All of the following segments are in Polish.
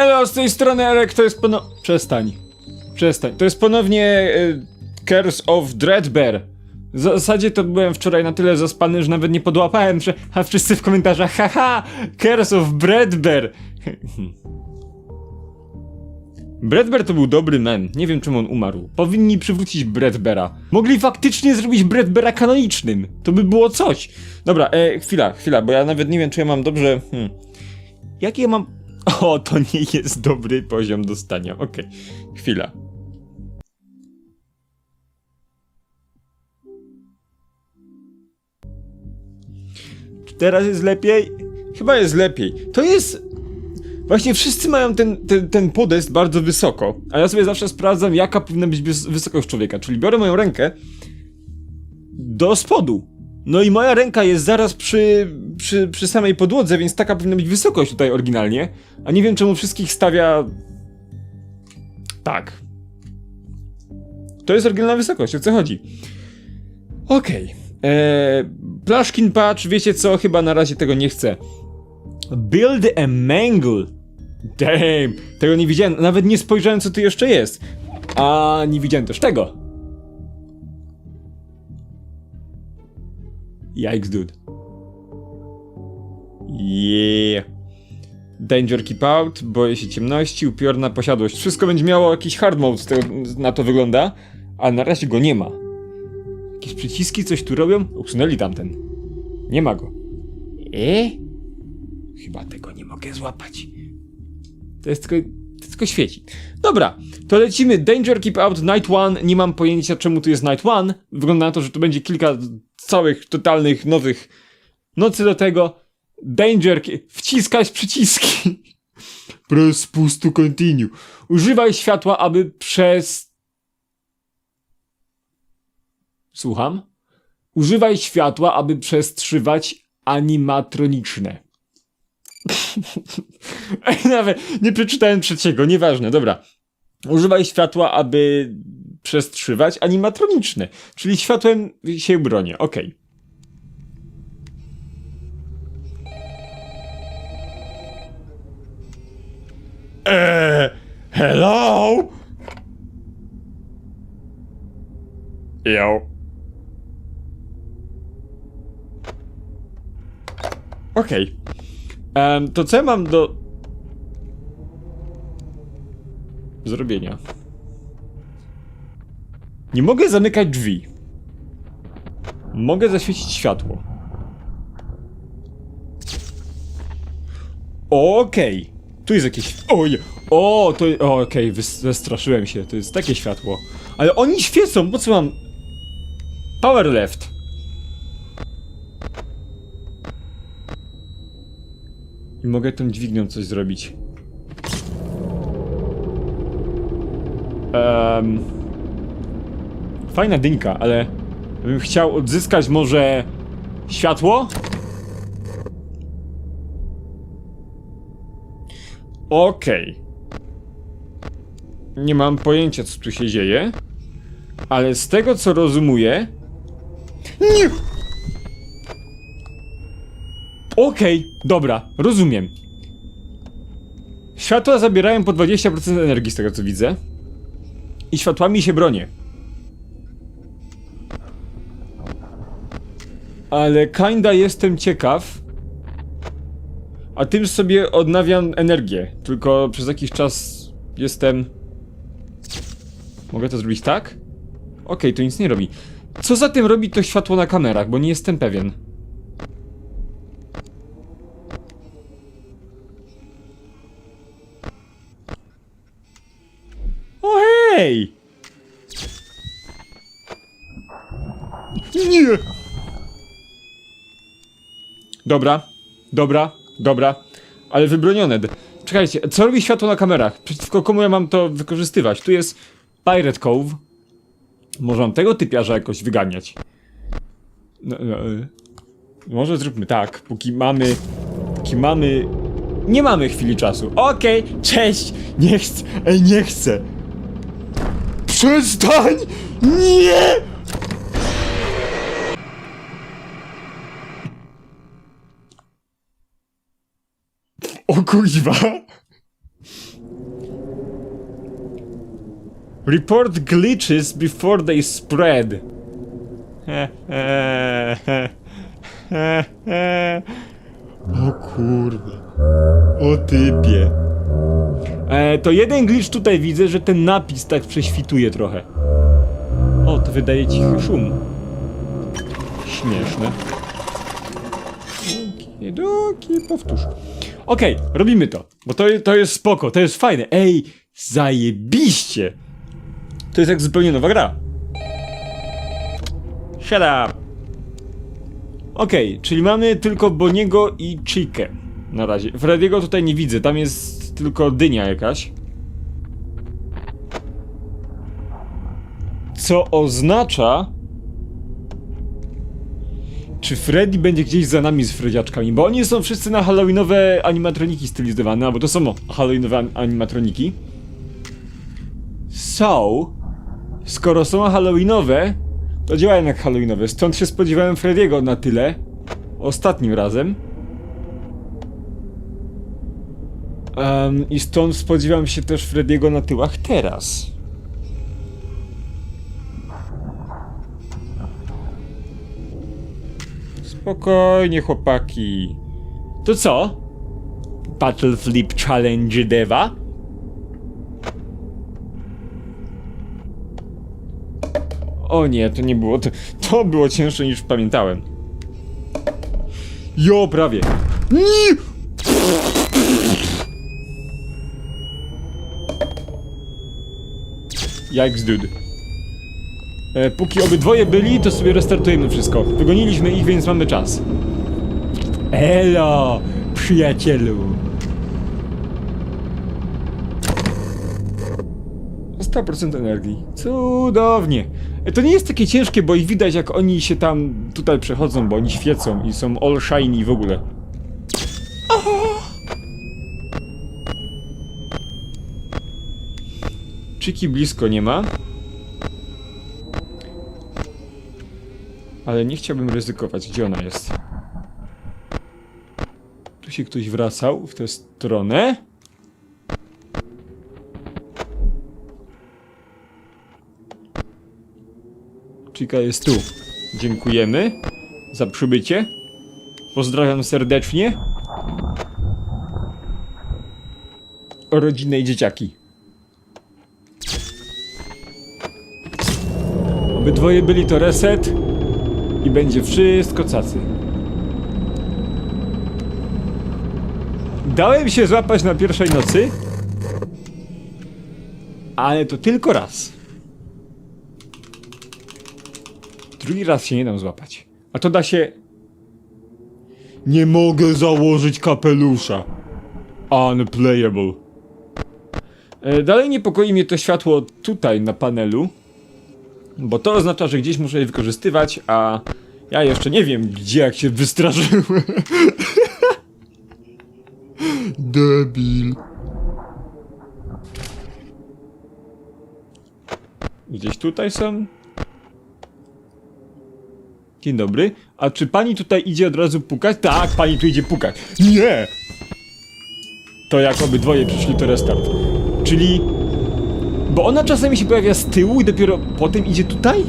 Hello, z tej strony Erek, to jest pono... Przestań. Przestań. To jest ponownie e, Curse of Dreadbear. W zasadzie to byłem wczoraj na tyle zaspany, że nawet nie podłapałem, że a wszyscy w komentarzach haha, Curse of Breadbear. Breadbear to był dobry mem. Nie wiem czemu on umarł. Powinni przywrócić Breadbeara. Mogli faktycznie zrobić Breadbeara kanonicznym. To by było coś. Dobra, e, chwila, chwila, bo ja nawet nie wiem, czy ja mam dobrze... Hmm. Jaki ja mam... O, to nie jest dobry poziom dostania. Okej, chwila. Czy teraz jest lepiej? Chyba jest lepiej. To jest... Właśnie wszyscy mają ten, ten, ten podest bardzo wysoko, a ja sobie zawsze sprawdzam, jaka powinna być wys- wysokość człowieka. Czyli biorę moją rękę do spodu. No i moja ręka jest zaraz przy, przy, przy samej podłodze, więc taka powinna być wysokość tutaj oryginalnie. A nie wiem czemu wszystkich stawia. Tak. To jest oryginalna wysokość, o co chodzi? Okej. Eee, Plashkin Patch, wiecie co? Chyba na razie tego nie chcę. Build a mangle. Damn, tego nie widziałem. Nawet nie spojrzałem, co tu jeszcze jest. A nie widziałem też tego. Yikes, dude. Yeah. Danger keep out, boję się ciemności, upiorna posiadłość. Wszystko będzie miało jakiś hard mode, z tego, na to wygląda, ale na razie go nie ma. Jakieś przyciski coś tu robią? Usunęli tamten. Nie ma go. E? Chyba tego nie mogę złapać. To jest tylko, to tylko świeci. Dobra, to lecimy. Danger Keep Out Night One. Nie mam pojęcia czemu tu jest Night One. Wygląda na to, że tu będzie kilka całych, totalnych, nowych nocy do tego. Danger, wciskać przyciski. Press push to continue. Używaj światła, aby przez... Słucham? Używaj światła, aby przestrzywać animatroniczne. Ej, nawet nie przeczytałem trzeciego, nieważne, dobra. Używaj światła, aby przestrzywać animatroniczne, czyli światłem się bronię, okej. Eee, hello? Yo. Okej. Em, to co ja mam do... Zrobienia. Nie mogę zamykać drzwi. Mogę zaświecić światło. Okej. Tu jest jakieś... Oj! O, to... Okej, wystraszyłem się. To jest takie światło. Ale oni świecą, po co mam... Power left. I mogę tą dźwignią coś zrobić. Um, fajna dynka, ale bym chciał odzyskać może światło? Okej. Nie mam pojęcia, co tu się dzieje, ale z tego, co rozumuję... Nie! Okej, dobra, rozumiem. Światła zabierają po 20% energii z tego co widzę. I światłami się bronię. Ale kinda jestem ciekaw. A tym sobie odnawiam energię. Tylko przez jakiś czas jestem... Mogę to zrobić tak? Okej, to nic nie robi. Co za tym robi to światło na kamerach, bo nie jestem pewien. O hej! Nie! Dobra, dobra, dobra, ale wybronione. Czekajcie, co robi światło na kamerach? Przeciwko komu ja mam to wykorzystywać? Tu jest Pirate Cove. Może mam tego typiarza jakoś wyganiać. No, no, y. może zróbmy tak, póki mamy... Póki mamy... Nie mamy chwili czasu. Okej, cześć! Nie chcę, ej, nie chcę! Przestań! Nie! O kuźwa! Report glitches before they spread. O kurde. O typie. E, to jeden glitch tutaj widzę, że ten napis tak prześwituje trochę. O, to wydaje cichy szum. Śmieszne. Okidoki, powtórz. Okej, robimy to, bo to, to jest spoko, to jest fajne. Ej, zajebiście! To jest jak zupełnie nowa gra. Shut up! Okej, czyli mamy tylko Boniego i Chikę. Na razie. Frediego tutaj nie widzę, tam jest tylko dynia jakaś. Co oznacza... Czy Freddy będzie gdzieś za nami z Fredziaczkami? Bo oni są wszyscy na halloweenowe animatroniki stylizowane, albo to są halloweenowe an- animatroniki. So, skoro są halloweenowe, to działają jak halloweenowe. Stąd się spodziewałem Frediego na tyle. Ostatnim razem. Em, I stąd spodziewam się też Frediego na tyłach teraz. Spokojnie, chłopaki. To co? Battle Flip Challenge Deva? O nie, to nie było. To, to było cięższe niż pamiętałem. Jo, prawie. Nie! Yikes, dude. E, póki obydwoje byli, to sobie restartujemy wszystko. Wygoniliśmy ich, więc mamy czas. Elo, przyjacielu. 100% energii. Cudownie. E, To nie jest takie ciężkie, bo ich widać jak oni się tam tutaj przechodzą, bo oni świecą i są all shiny w ogóle. Czyki blisko nie ma. Ale nie chciałbym ryzykować. Gdzie ona jest? Tu się ktoś wracał w tę stronę. Chica jest tu. Dziękujemy za przybycie. Pozdrawiam serdecznie. Rodzinę i dzieciaki. Obydwoje byli to reset i będzie wszystko cacy. Dałem się złapać na pierwszej nocy, ale to tylko raz. Drugi raz się nie dam złapać. A to da się. Nie mogę założyć kapelusza. Unplayable. E, Dalej niepokoi mnie to światło tutaj na panelu. Bo to oznacza, że gdzieś muszę je wykorzystywać, a ja jeszcze nie wiem, gdzie jak się wystraszyłem. Debil. Gdzieś tutaj są? Dzień dobry. A czy pani tutaj idzie od razu pukać? Tak, pani tu idzie pukać. Nie! To jak obydwoje przyszli, to restart. Czyli... Bo ona czasami się pojawia z tyłu i dopiero potem idzie tutaj?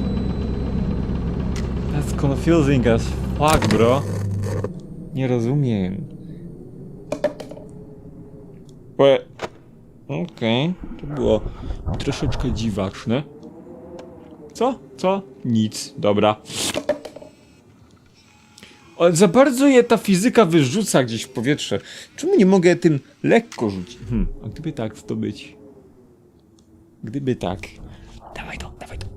That's confusing as fuck, bro. Nie rozumiem. Okej, to było troszeczkę dziwaczne. Co? Co? Nic, dobra. Ale za bardzo je ta fizyka wyrzuca gdzieś w powietrze. Czemu nie mogę tym lekko rzucić? Hmm, a gdyby tak to być? Gdyby tak. Dawaj to, dawaj to.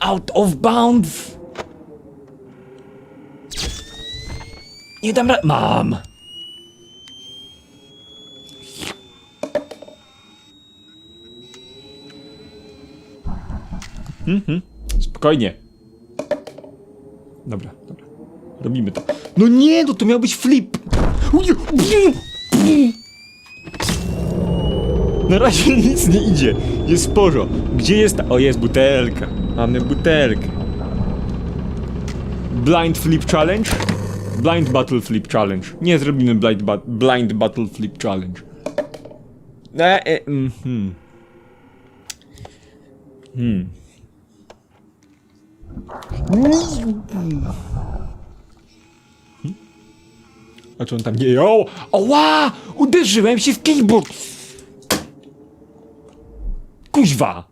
Out of bounds! Nie dam rady. Mam! Mhm. Spokojnie. Dobra, dobra. Robimy to. No nie, no to miał być flip! Na razie nic nie idzie. Jest sporo. Gdzie jest ta... O, jest butelka. Mamy butelkę. Blind Flip Challenge? Blind Battle Flip Challenge. Nie zrobimy Blind, ba blind Battle Flip Challenge. E, e, mhm. Hmm. Hmm? A czy on tam nie... O! Oła! Uderzyłem się w keyboard! Kuźwa!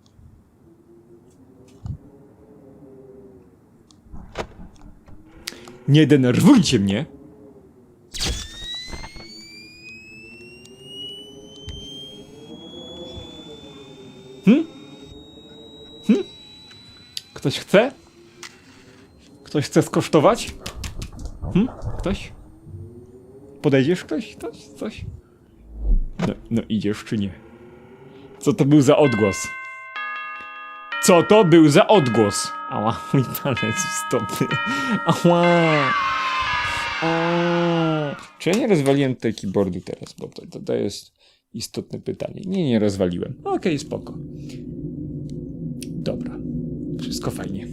Nie denerwujcie mnie! Hm? Hm? Ktoś chce? Ktoś chce skosztować? Hm? Ktoś? Podejdziesz ktoś? Ktoś? Coś? No, no idziesz czy nie? Co to był za odgłos? Co to był za odgłos? Ała, mój palec stopy. Ała. O. Czy ja nie rozwaliłem tutaj keyboardu teraz? Bo to, to, to jest istotne pytanie. Nie, nie rozwaliłem. Okej, spoko. Dobra. Wszystko fajnie.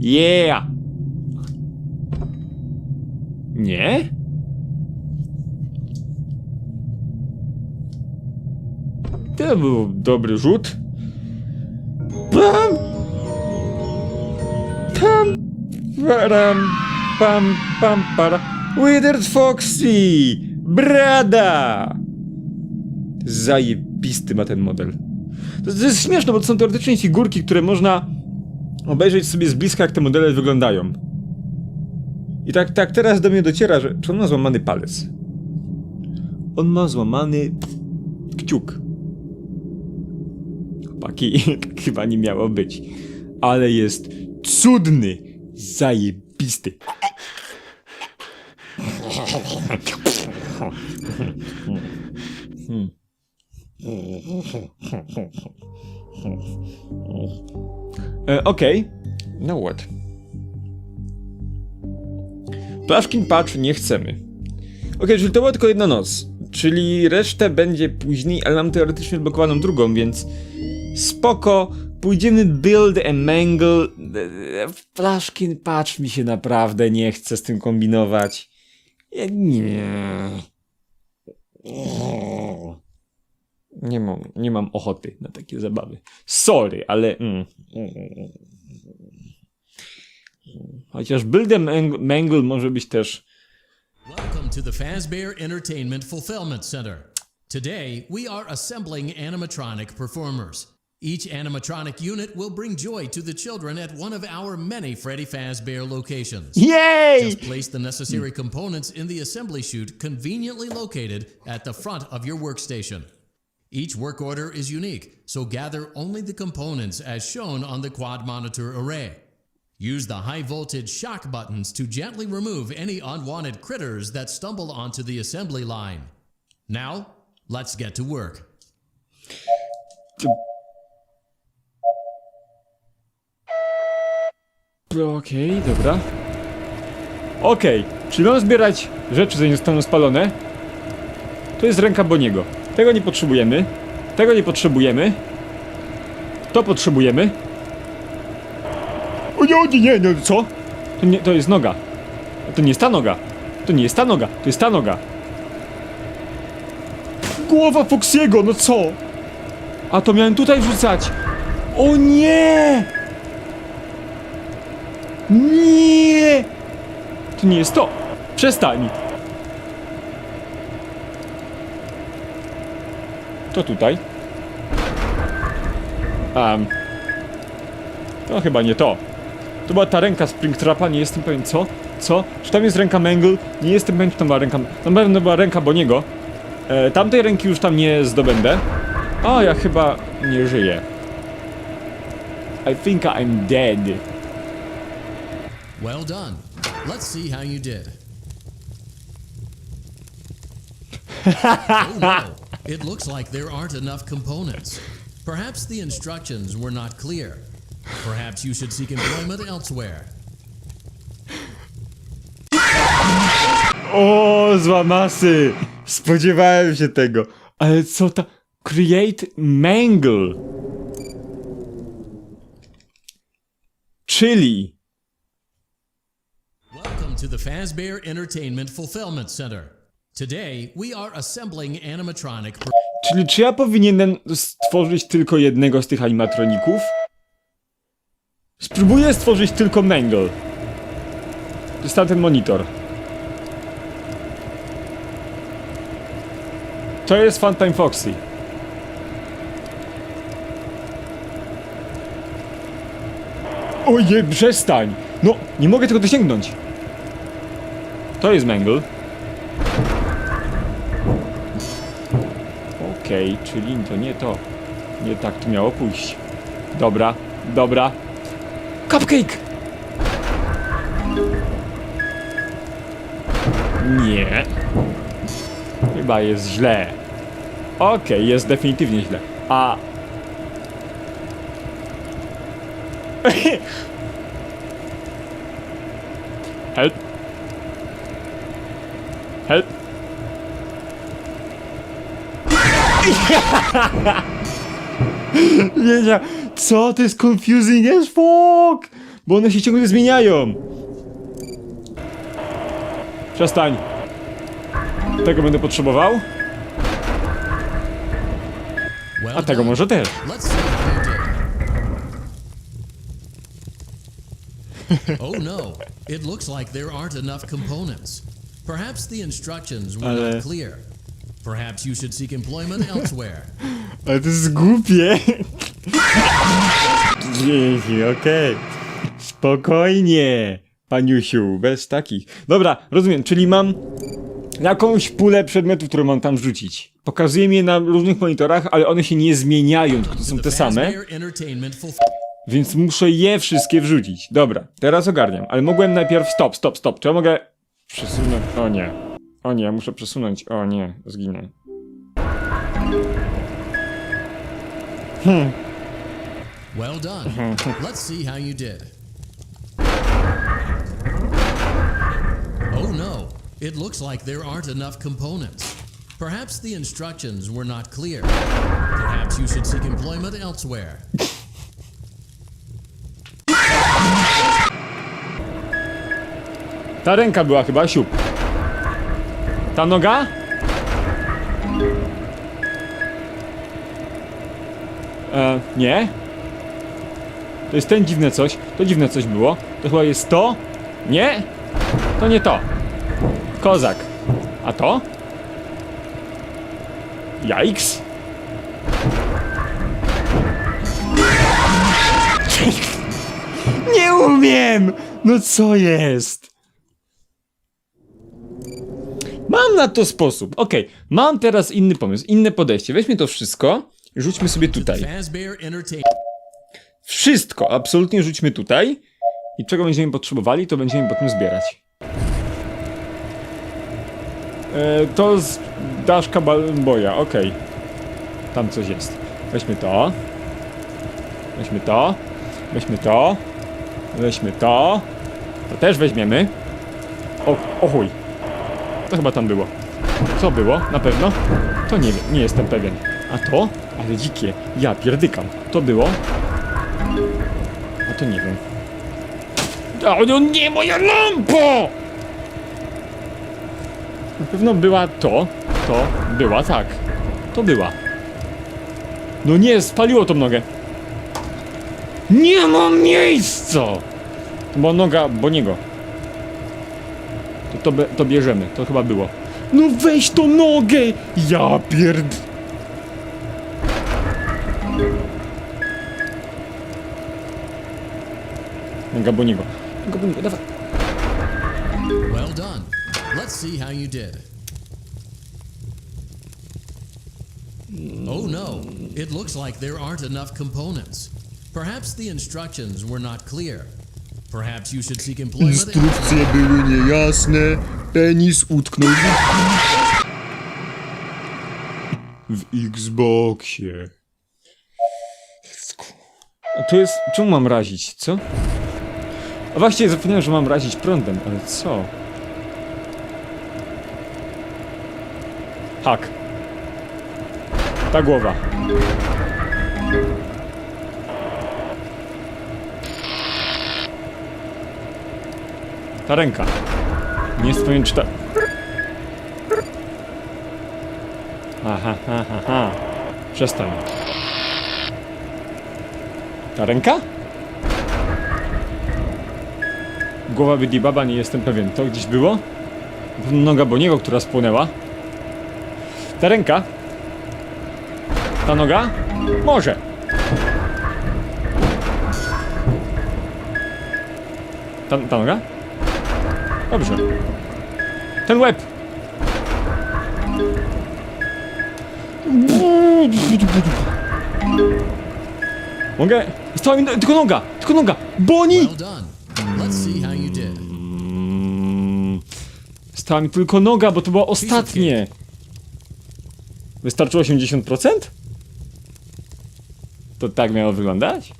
Yeah! Nie? To był dobry rzut. Pam! Pam! Param! Pam! Pam! Para! Withered Foxy! Brada! Zajebisty ma ten model. To, to jest śmieszne, bo to są teoretycznie figurki, które można obejrzeć sobie z bliska, jak te modele wyglądają. I tak, tak teraz do mnie dociera, że czy on ma złamany palec? On ma złamany kciuk. Chłopaki, tak chyba nie miało być. Ale jest cudny, zajebisty. E, Okej. No what? Plaszkin patch nie chcemy. Okej, czyli to była tylko jedna noc. Czyli resztę będzie później, ale mam teoretycznie blokowaną drugą, więc spoko. Pójdziemy build a mangle. Plaszkin patch mi się naprawdę nie chce z tym kombinować. Ja nie. Nie mam, nie mam ochoty na takie zabawy. Sorry, ale. Mm. Chociaż build a mang- mangle może być też. Welcome to the Fazbear Entertainment Fulfillment Center. Today, we are assembling animatronic performers. Each animatronic unit will bring joy to the children at one of our many Freddy Fazbear locations. Yay! Just place the necessary components in the assembly chute conveniently located at the front of your workstation. Each work order is unique, so gather only the components as shown on the quad monitor array. Use the high voltage shock buttons to gently remove any unwanted critters that stumble onto the assembly line. Now, let's get to work. Okej, dobra. Okej, czyli mam zbierać rzeczy, zanim zostaną spalone. To jest ręka Boniego. Tego nie potrzebujemy. Tego nie potrzebujemy. To potrzebujemy. O nie, o nie, nie, nie, co? To, nie, to jest noga. To nie jest ta noga. To nie jest ta noga, to jest ta noga. Głowa Foxiego, no co? A to miałem tutaj wrzucać. O nie! Nie! To nie jest to! Przestań! To tutaj. Um. To chyba nie to. To była ta ręka Springtrapa, nie jestem pewien co? Co? Czy tam jest ręka Mangle? Nie jestem pewien, czy tam była ręka... Tam pewno była ręka Boniego. E, tamtej ręki już tam nie zdobędę. A, ja chyba nie żyję. I think I'm dead. Well done. Let's see how you did. oh no, it looks like there aren't enough components. Perhaps the instructions were not clear. Perhaps you should seek employment elsewhere. O, złamasy! Spodziewałem się tego. Ale co ta... Create Mangle. Czyli... To the Fazbear Entertainment Fulfillment Center. Today, we are assembling animatronic Czyli czy ja powinienem stworzyć tylko jednego z tych animatroników? Spróbuję stworzyć tylko Mangle. To jest tamten monitor. To jest Funtime Foxy. Oje, przestań! No, nie mogę tego dosięgnąć. To jest Mangle. Okej, czyli to nie to. Nie tak to miało pójść. Dobra, dobra. Cupcake! Nie. Chyba jest źle. Okej, jest definitywnie źle. A... Wiedział, co to jest confusing as fuck, bo one się ciągle zmieniają. Przestań. Tego będę potrzebował, a tego może też. Oh no, it looks like there aren't enough components. Perhaps the instructions were not clear. Perhaps you should seek employment elsewhere. Ale to jest głupie. Dzięki, okej. Spokojnie, paniusiu, bez takich. Dobra, rozumiem, czyli mam jakąś pulę przedmiotów, które mam tam wrzucić. Pokazuje mi je na różnych monitorach, ale one się nie zmieniają, tylko to są te same. Więc muszę je wszystkie wrzucić. Dobra, teraz ogarniam, ale mogłem najpierw. Stop, stop, stop. Czy ja mogę przesunąć? O nie. O nie, muszę przesunąć. O nie, zginę. Well done. Let's see how you did. Oh no, it looks like there aren't enough components. Perhaps the instructions were not clear. Perhaps you should seek employment elsewhere. Ta ręka była chyba siup. Ta noga? E, nie. To jest ten dziwne coś. To dziwne coś było. To chyba jest to? Nie? To nie to. Kozak. A to? Jajks? Nie umiem! No co jest? Mam na to sposób. Okej, mam teraz inny pomysł, inne podejście. Weźmy to wszystko rzućmy sobie tutaj. Wszystko, absolutnie rzućmy tutaj. I czego będziemy potrzebowali, to będziemy potem zbierać. E, to z Daszka Balboja, okej. Tam coś jest. Weźmy to. Weźmy to. Weźmy to. Weźmy to. To też weźmiemy. O, o chuj. To chyba tam było. Co było? Na pewno? To nie wiem, nie jestem pewien. A to? Ale dzikie. Ja pierdykam. To było? A to nie wiem. O, no nie moja lampa! Na pewno była to, to była tak. To była. No nie, spaliło tą nogę. Nie mam miejsca! To była noga Boniego. To, to, to bierzemy, to chyba było. No weź tą nogę! Ja pierd... Noga Boniego. Noga Boniego, dawaj. Well done. Let's see how you did. Oh no, it looks like there aren't enough components. Perhaps the instructions were not clear. Instrukcje były niejasne, penis utknął W Xboxie. A to jest... Czemu mam razić, co? A właściwie zapomniałem, że mam razić prądem, ale co? Hak. Ta głowa. Ta ręka. Nie jest pewien czy ta... Aha, aha, aha. Przestań. Ta ręka? Głowa Bidi Baba, nie jestem pewien. To gdzieś było? Noga Boniego, która spłonęła. Ta ręka? Ta noga? Może. Ta, ta noga? Dobrze. Ten łeb! Mogę? Została mi no- tylko noga! Tylko noga! Boni! Did. Została mi tylko noga, bo to było ostatnie. Wystarczyło 80%? To tak miało wyglądać?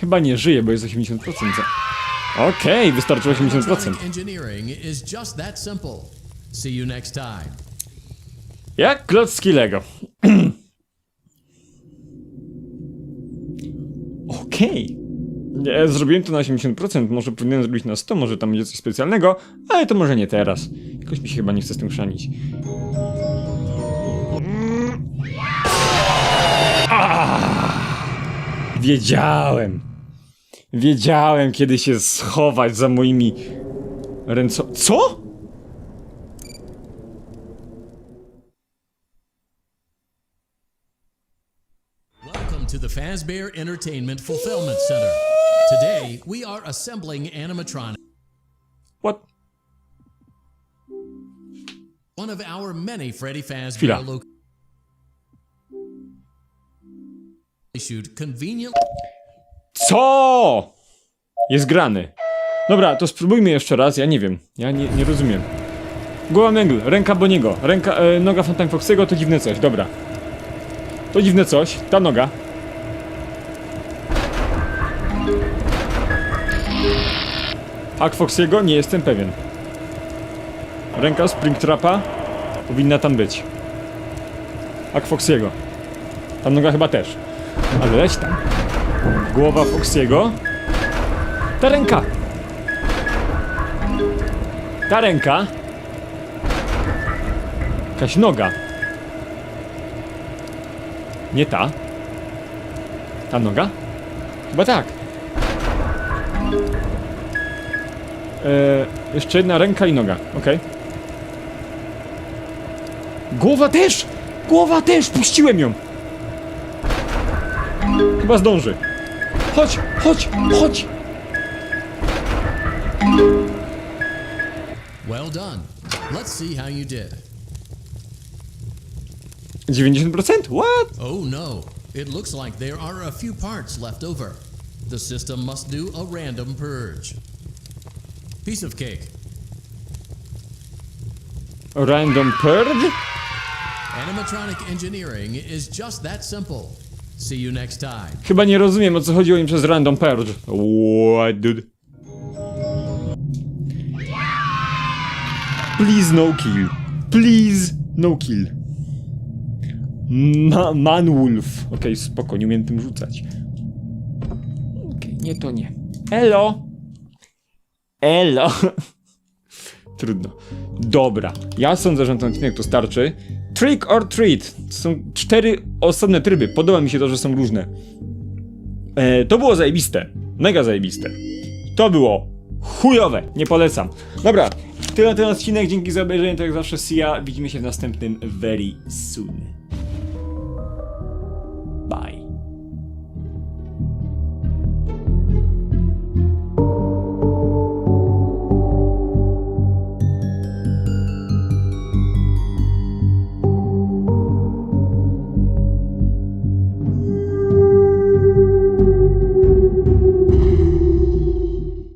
Chyba nie żyje, bo jest 80%. Okej, wystarczyło 80%. Electronic engineering is just that simple. See you next time. Jak klocki Lego. Okej. Nie, Zrobiłem to na 80%, może powinienem zrobić na 100, może tam będzie coś specjalnego, ale to może nie teraz. Jakoś mi się chyba nie chce z tym chrzanić. Wiedziałem. Wiedziałem, kiedy się schować za moimi ręcami. Co? To the Fazbear Entertainment Fulfillment Center. Today, we are assembling animatronics, What? one of our many Freddy Fazbear locations. Shoot convenient. Co? Jest grany. Dobra, to spróbujmy jeszcze raz. Ja nie wiem. Ja nie, nie rozumiem. Głowa Mengl, ręka Boniego, ręka, e, noga Fontane Foxego to dziwne coś. Dobra. To dziwne coś. Ta noga. Hak Foxiego? Nie jestem pewien. Ręka Springtrapa powinna tam być. Hak Foxiego. Ta noga chyba też. Ale leć tam. Głowa Foxiego. Ta ręka. Ta ręka. Jakaś noga. Nie ta. Ta noga? Chyba tak. Eee, jeszcze jedna ręka i noga. Okej. Głowa też! Głowa też! Puściłem ją! Chyba zdąży. Chodź, chodź, chodź! Well done. Let's see how you did. 90%? What? Oh no, it looks like there are a few parts left over. The system must do a random purge. Piece of cake. A random purge? Animatronic engineering is just that simple. See you next time. Chyba nie rozumiem o co chodziło im przez random purge. What, dude? Please no kill. Please no kill. Ma Manwolf. Okej, spoko, nie umiem tym rzucać. Okej, nie to nie. Elo! Elo! Trudno. Dobra, ja sądzę, że ten odcinek to starczy. Trick or treat. Są cztery osobne tryby. Podoba mi się to, że są różne. E, to było zajebiste. Mega zajebiste. To było chujowe. Nie polecam. Dobra, tyle na ten odcinek. Dzięki za obejrzenie. To jak zawsze Sia. Widzimy się w następnym very soon. Bye.